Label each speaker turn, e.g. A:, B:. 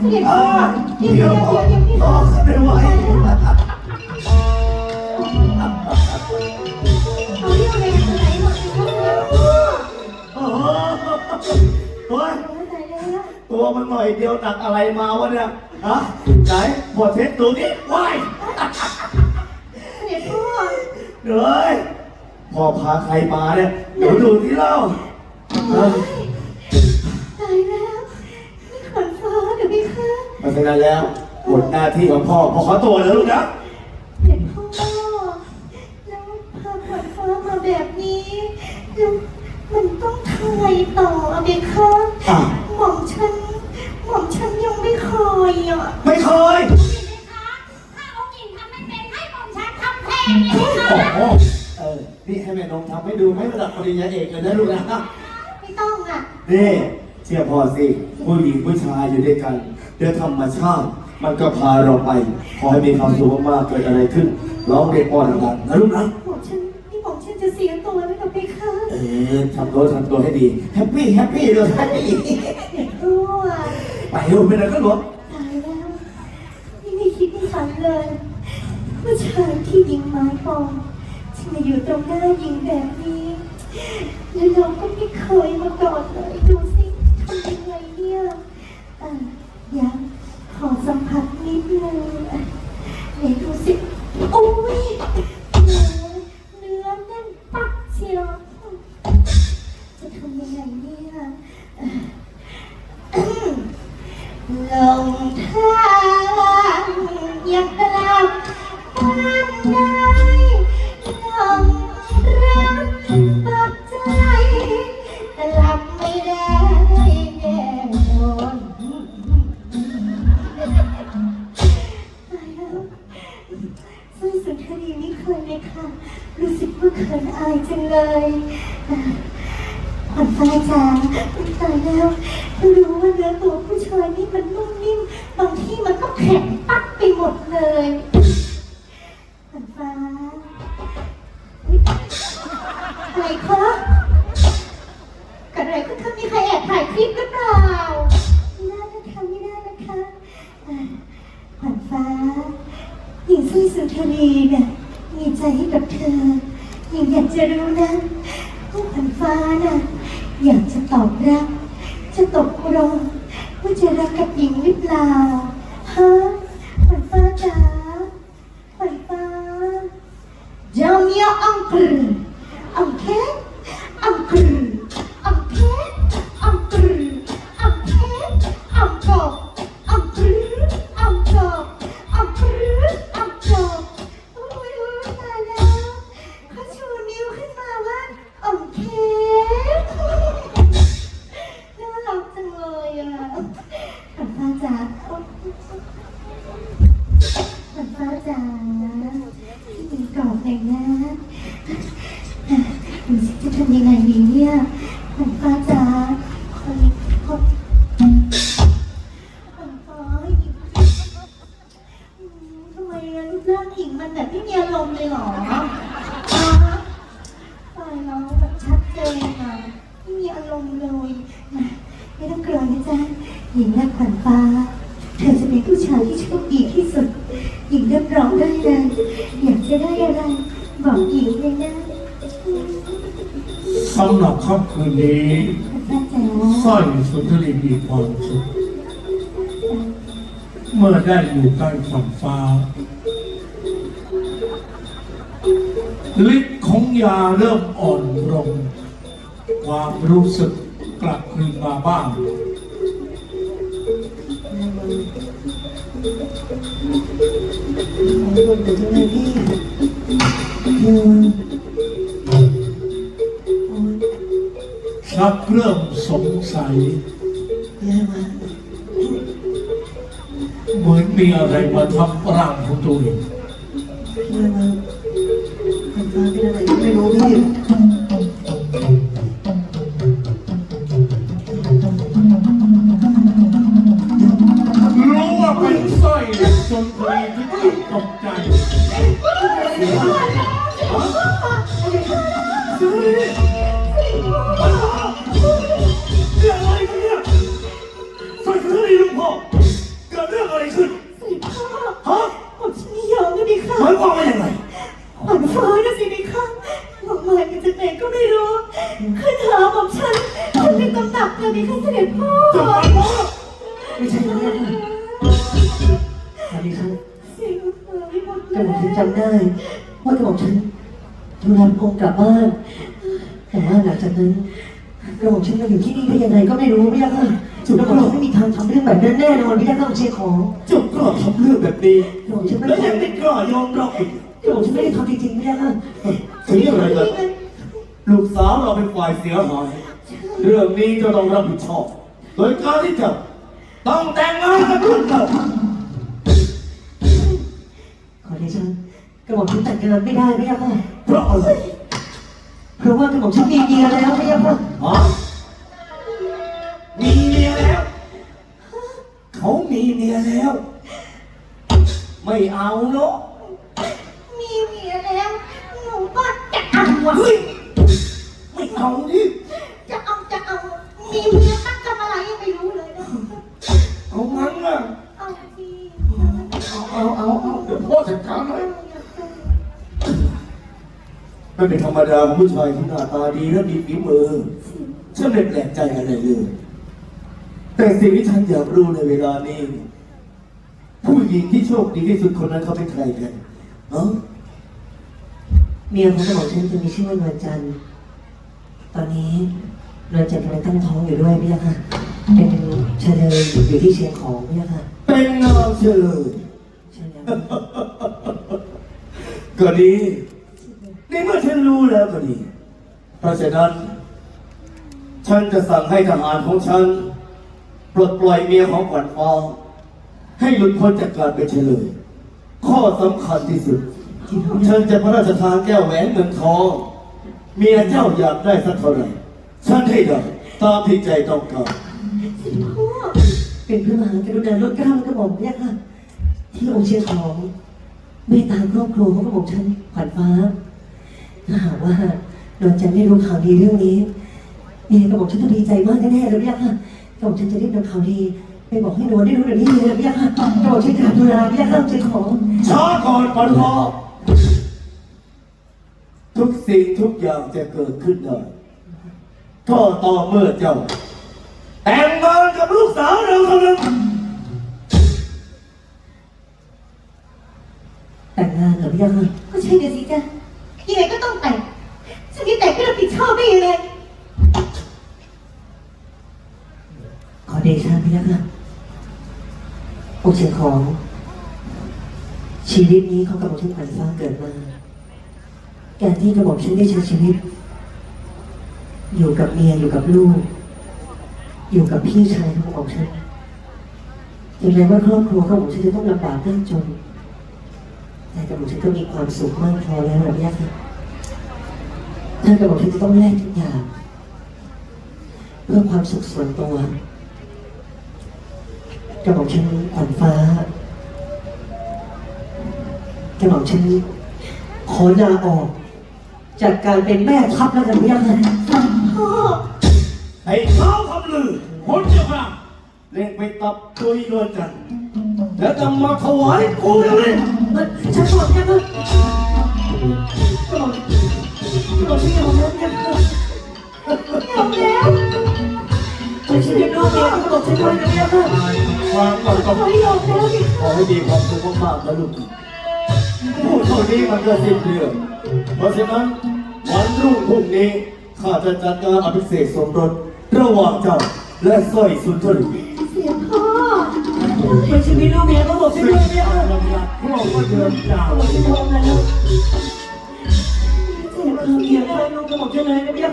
A: เดี๋ยวเดี๋ยวเดี๋ยวเดี๋ยวพี่
B: ต่อไม่ไหว
A: เอาเรื่องอะไรไหนหมดเลยพ่อ
B: โอ้ย
A: โอ้ยตัว
B: มันหน่อยเดียวหนักอะไรมาวะเนี่ยฮะไหนพอเช็ดตัวนี้ว้าย
A: เสด็จพ่อ
B: เดี๋ยวพ่อพาใครมาเนี่ยเดี๋ยวดูที่เล่า
A: ฟ้าเดี๋ยวพี่คะ
B: ไมาเป็นไรแล้วหมดหน้าที่ของพ่อพ่อขอตัวแล้วลูกนะ
A: เสด็จพ่อแล้วพาขวัญฟ้ามาแบบนี้แล้วมันต้องทำไงต่ออะเบคะ
B: อะ
A: หม่อมฉันหม่อมฉันยังไม่เคยอะ
B: ไม่เคย
C: ถ้าเอากินทำไม่เป็นให้ผมชักทำแทนเลยนะ
B: โอ้
C: คะ
B: โหเออนี่ให้แม่นมทำให้ดูให้ระดับปริญญาเอกเลยนะลูกนะ
A: ไม่ต้องอะ
B: นี่เชื่อพ่อสิผู้หญิงผู้ชายอยู่ด้วยกันเดี๋ยวธรรมชาติ มันก็พาเราไป ขอให้มีความสุขมากๆเกิดอะไรขึ้น ร้องเรียกป้อนดังๆนะลูกนะ
A: หม่อมฉันนี่หม่อมฉันจะเสียตัวไหมกับพี่คะ
B: เออทำตัวทำตัวให้ดีแฮปปี้แฮปปี้เลยแฮปปี้
A: เด็กรู้อะ
B: ไปเร็วไปไหนก็หลด
A: ตายแล้วนี่ไม่คิดไม่ฝันเลยผู้ชายที่ยิงไม้ปองที่มาอยู่ตรงหน้ายิงแบบนี้แล้วเราก็ไม่เคยมาก่อนเลยดูสิ สร้อยสุนทรีนี่เคยเลยค่ะ รู้สึกว่าเขินอายจังเลยอะขวัญฟ้าจ๋าตายแล้วรู้ว่าเนื้อตัวผู้ชายนี่มันนุ่มนิ่ม บางที่มันก็แข็งปักไปหมดเลยขวัญฟ้าอะไรคะกิดอะไรขึ้นคะมีใครแอบถ่ายคลิปหรือ ทะเลเนี่ยมีใจให้กับเธอหญิงอยากจะรู้นะว่าขวัญฟ้าน่ะอยากจะตอบรับจะตกลงว่าจะรักกับหญิงหรือเปล่า จ๋าขันฟ้าจ๋าพี่มีกรอบหน่อยนะดูสิจะทำยังไงดีเนี่ยขันฟ้าจ๋าคนคนขันฟ้าทำไมอะรูปร่างหญิงมันแบบไม่มีอารมณ์เลยหรอตายแล้วแบบชัดเจนอะไม่มีอารมณ์เลย ไม่ต้องกลัวนะจ๊ะหญิงรักขวัญ บอกหญิงเลยนะ
D: สำหรับค่ำคืนนี้
A: ขวัญฟ้า
D: สร้อยสุนทรีมีความสุข เมื่อได้อยู่ใกล้ฝันฟ้าฤทธิ์ของยาเริ่มอ่อนลงความรู้สึกกลับคืนมาบ้างชัก เริ่มสงสัยเหมือนมีอะไรมาทับร่างของตัวเอง
E: ไม่รู้พี่
D: รู้ว่าเป็นสร้อยจนตรีที่ตกใจ
B: หมายความว่ายังไงขวัญฟ้านะสิพี่คะหม่อมมาเป็นจากไหนก็
E: ไม่รู้ขึ้นหา
A: หม่อมฉันฉัน
E: เป็นตำหนักเธอพี่คะ
A: เสด็จพ่อ จบไปแล้วไม่ใช่แล้วนะส
E: วัสดีครับ ระหม่อมฉัน
A: ย
E: จำได้ว่ากระหม่อมฉันทูลานพงกลับบ้านแต่ว่าหลังจากนั้นกระหม่อมฉันมาอยู่ที่นี่ได้ยังไงก็ไม่รู้พี่ยักษ์ค่ะจุดกระหม่อมไม่มีทางทำเรื่องแบบนั้นแน่นอนพี่ยักษ์ต้องเชียร์ของ
B: เจ้ากล้าทำเรื่องแบบนี้
E: กระหม่อมฉันไม่
B: แล้ว
E: ได้
B: ยังไม่กล้ายอมรับอีก
E: กระหม่อมฉันไม่ได้ทำจริงๆพี่ยักษ์ค่ะ
B: ถึงอย่างไรกันลูกสาวเราเป็นฝ่ายเสียหายเรื่องนี้จะต้องรับผิดชอบ โดยการที่จะต้องแต่งงานกับลูกเรา
E: กระหม่อมฉันแต่งงานไม่ได้พี่ยักษ์ค่ะ
B: เพราะอะไร
E: เพราะว่ากระหม่อมฉันมีเมียแล้วพี่ยักษ์ค่ะ
B: ฮะมีเมียแล้ว เขามีเมียแล้ว ไม่เอาเนาะ
A: มีเมียแล้ว หนูก็จะเอาอะ
B: เฮ้ยไม่เอาดิ
A: จะเอาจะเอามีเมีย มัน
B: เป็นธรรมดาของผู้ชายที่หน้าตาดีและมีฝีมือฉันไม่แปลกใจอะไรเลย แต่สิ่งที่ฉันอยากรู้ในเวลานี้ ผู้หญิงที่โชคดีที่สุดคนนั้นเขาเป็นใครกันเอ้า
E: เมียของกระหม่อมฉันจะมีชื่อว่านวลจันทร์ตอนนี้นวลจันทร์กำลังตั้งท้องอยู่ด้วยพี่ยักษ์ค่ะ เป็นเฉลยอยู่ที่เชียงของพี่ยักษ์ค่ะ
B: เป็นนางเฉลย
E: ใช่แล้ว
B: ก็ดี ในเมื่อฉันรู้แล้วก็ดี เพราะฉะนั้น ฉันจะสั่งให้ทหารของฉัน ปลดปล่อยเมียของขวัญฟ้าให้หลุดพ้นจากการเป็นเฉลย ข้อสำคัญที่สุด ฉันจะพระราชทานแก้วแหวนเงินทองเมียเจ้าอยากได้สักเท่าไหร่ฉันให้ได้ตามที่ใจต้องการ
A: พ่อ
E: เป็นพระมหากรุณาลดกล้ากระหม่อมพี่ยค่ะ ที่องค์เชียงของเมตตาครอบครัวของกระหม่อมฉันขวัญฟ้า ถ้าหากว่านวลจันทร์ได้รู้ข่าวดีเรื่องนี้เมียกระหม่อมฉันต้องดีใจมากแน่ๆเลยพี่ยักษ์ค่ะกระหม่อมฉันจะรีบนำข่าวดี ไปบอกให้นวลได้รู้เดี๋ยวนี้เลยพี่ยักษ์ค่ะกระหม่อมฉันกราบทูลลาพี่ยักษ์ต้องเชียงของ
B: ช้าก่อนปันพอทุกสิ่งทุกอย่างจะเกิดขึ้นได้ก็ต่อเมื่อเจ้า แต่งงานกับลูกสาวเราเท่านั้น
E: แต่งงานกับพี่ยักษ์ค่ะ
A: ก็ใช่เดี๋ยวสิจ้ะยังไงก็ต้องแต่งฉัน ไม่รับผิดชอบได้ยังไง
E: ขอเดชะพี่ยักษ์ค่ะองค์เชียงขอ ชีวิตนี้ของกระหม่อมฉันขวัญฟ้าเกิดมาการที่กระหม่อมฉันได้ใช้ชีวิต อยู่กับเมียอยู่กับลูก อยู่กับพี่ชายของกระหม่อมฉันถึงแม้ว่าครอบครัวของกระหม่อมฉันจะต้องลำบากยากจน แต่กระหม่อมฉันก็มีความสุขมากพอแล้วนะพี่ยักษ์ค่ะ ถ้ากระหม่อมฉันจะต้องแลกทุกอย่าง เพื่อความสุขส่วนตัวกระหม่อมฉันขวัญฟ้ากระหม่อมฉันขอลาออก จากการเป็นแม่ทัพแล้วกันพี่ยักษ์ค่ะ
A: พ่อ
B: ไอ้เท้าคำลือคนเจ้าค่ะเล่นไปตับตุยนวลจันทร์แล้วจะมาถวายกูเดี๋ยวนี้
E: เอ้ยฉันบอกยังค่ะ ช่วยนะพี่ยักษ์ค่ะ
B: ฟังก่อนกับ
A: ขอยอมแล้วดิ
B: ขอให้มีความสุขมากๆนะลูกพูดเท่านี้มันก็สิ้นเรื่องเพราะฉะนั้นวันรุ่งพรุ่งนี้ข้าจะจัดงานอภิเษกสมรสระหว่างเจ้าและสร้อยสุนทรี
A: เสียพ่อ
E: เป็นชีวิตลูกเมียกระหม่อมฉันด้วยพี่ยักษ์ค่ะ
B: พวกก็เดินจาก
E: กระหม่อมฉันยอมแล้วเจ็บเมียเลยลูกกระหม่อมฉันเลยนะพี่ย